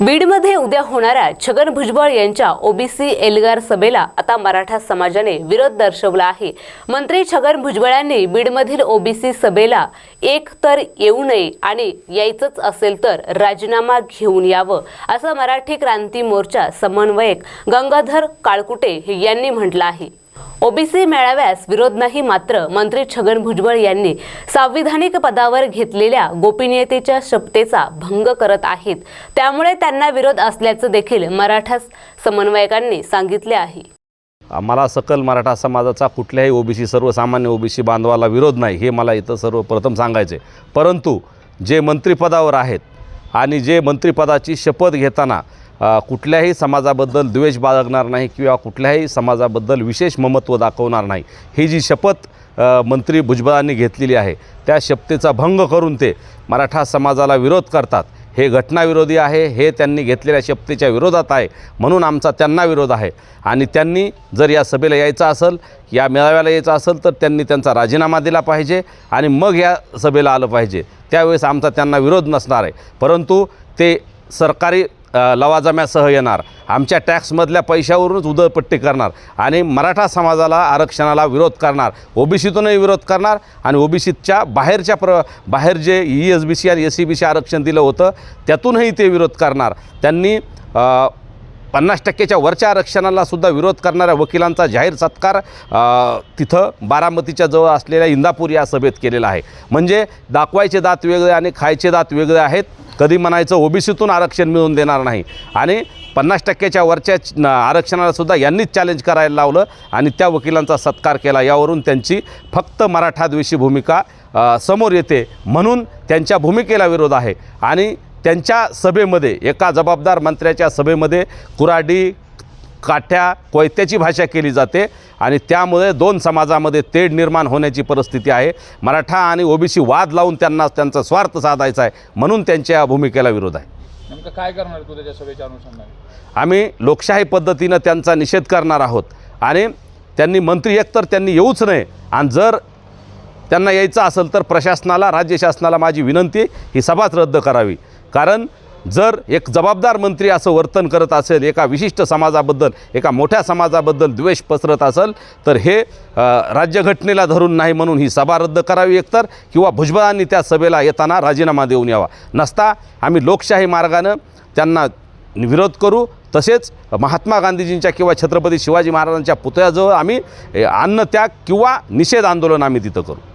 बीडमध्ये उद्या होणाऱ्या छगन भुजबळ यांच्या ओबीसी एल्गार सभेला आता मराठा समाजाने विरोध दर्शवला आहे. मंत्री छगन भुजबळांनी बीडमधील ओबीसी सभेला एक तर येऊ नये आणि यायचंच असेल तर राजीनामा घेऊन यावं असं मराठी क्रांती मोर्चा समन्वयक गंगाधर काळकुटे यांनी म्हटलं आहे. ओबीसी मेळाव्यास विरोध नाही मात्र मंत्री छगन भुजबळ यांनी संविधानिक पदावर घेतलेल्या गोपनीयतेच्या शपथेचा भंग करत आहेत. त्यामुळे त्यांना विरोध असल्याचं देखील मराठा समन्वयकांनी सांगितले आहे. मला सकल मराठा समाजाचा कुठल्याही ओबीसी सर्वसामान्य ओबीसी बांधवाला विरोध नाही हे मला इथं सर्वप्रथम सांगायचे परंतु जे मंत्रिपदावर आहेत आणि जे मंत्रिपदाची शपथ घेताना कुठल्याही समाजाबद्दल द्वेष बाळगणार नाही किंवा कुठल्याही समाजाबद्दल विशेष ममत्व दाखवणार नाही. ही जी शपथ मंत्री भुजबळांनी घेतलेली आहे त्या शपथेचा भंग करून ते मराठा समाजाला विरोध करतात. हे घटनाविरोधी आहे हे त्यांनी घेतलेल्या शपथेच्या विरोधात आहे म्हणून आमचा त्यांना विरोध आहे. आणि त्यांनी जर या सभेला यायचं असेल या मेळाव्याला यायचं असेल तर त्यांनी त्यांचा राजीनामा दिला पाहिजे आणि मग या सभेला आलं पाहिजे. त्यावेळेस आमचा त्यांना विरोध नसणार आहे. परंतु ते सरकारी लवाजम्यासह येणार. आमच्या टॅक्समधल्या पैशावरूनच उदळपट्टी करणार. आणि मराठा समाजाला आरक्षणाला विरोध करणार. ओबीसीतूनही विरोध करणार आणि ओबीसीच्या बाहेरच्या प्र बाहेर जे ई एस बी सी आणि एस सी बी सी आरक्षण दिलं होतं त्यातूनही ते विरोध करणार. त्यांनी पन्नास टक्केच्या वरच्या आरक्षणाला सुद्धा विरोध करणाऱ्या वकिलांचा जाहीर सत्कार तिथं बारामतीच्या जवळ असलेल्या इंदापूर या सभेत केलेला आहे. म्हणजे दाखवायचे दात वेगळे आणि खायचे दात वेगळे आहेत. कधी म्हणायचं ओबीसीतून आरक्षण मिळवून देणार नाही. आणि पन्नास टक्क्याच्या वरच्या आरक्षणालासुद्धा यांनीच चॅलेंज करायला लावलं आणि त्या वकिलांचा सत्कार केला. यावरून त्यांची फक्त मराठाद्वेषी भूमिका समोर येते म्हणून त्यांच्या भूमिकेला विरोध आहे. आणि त्यांच्या सभेमध्ये एका जबाबदार मंत्र्याच्या सभेमध्ये कुराडी काठ्या कोयत्याची भाषा केली जाते आणि त्यामुळे दोन समाजामध्ये तेढ निर्माण होण्याची परिस्थिती आहे. मराठा आणि ओबीसी वाद लावून त्यांना त्यांचा स्वार्थ साधायचा आहे म्हणून त्यांच्या या भूमिकेला विरोध आहे. नेमकं काय करणार तू त्याच्या सभेच्या अनुषंगाने? आम्ही लोकशाही पद्धतीनं त्यांचा निषेध करणार आहोत आणि त्यांनी मंत्री एकतर त्यांनी येऊच नये आणि जर त्यांना यायचं असेल तर प्रशासनाला राज्य शासनाला माझी विनंती ही सभाच रद्द करावी. कारण जर एक जबाबदार मंत्री असं वर्तन करत असेल एका विशिष्ट समाजाबद्दल एका मोठ्या समाजाबद्दल द्वेष पसरत असेल तर हे राज्यघटनेला धरून नाही म्हणून ही सभा रद्द करावी एकतर किंवा भुजबळांनी त्या सभेला येताना राजीनामा देऊन यावा. नसता आम्ही लोकशाही मार्गानं त्यांना विरोध करू तसेच महात्मा गांधीजींच्या किंवा छत्रपती शिवाजी महाराजांच्या पुतळ्याजवळ आम्ही अन्नत्याग किंवा निषेध आंदोलन आम्ही तिथं करू.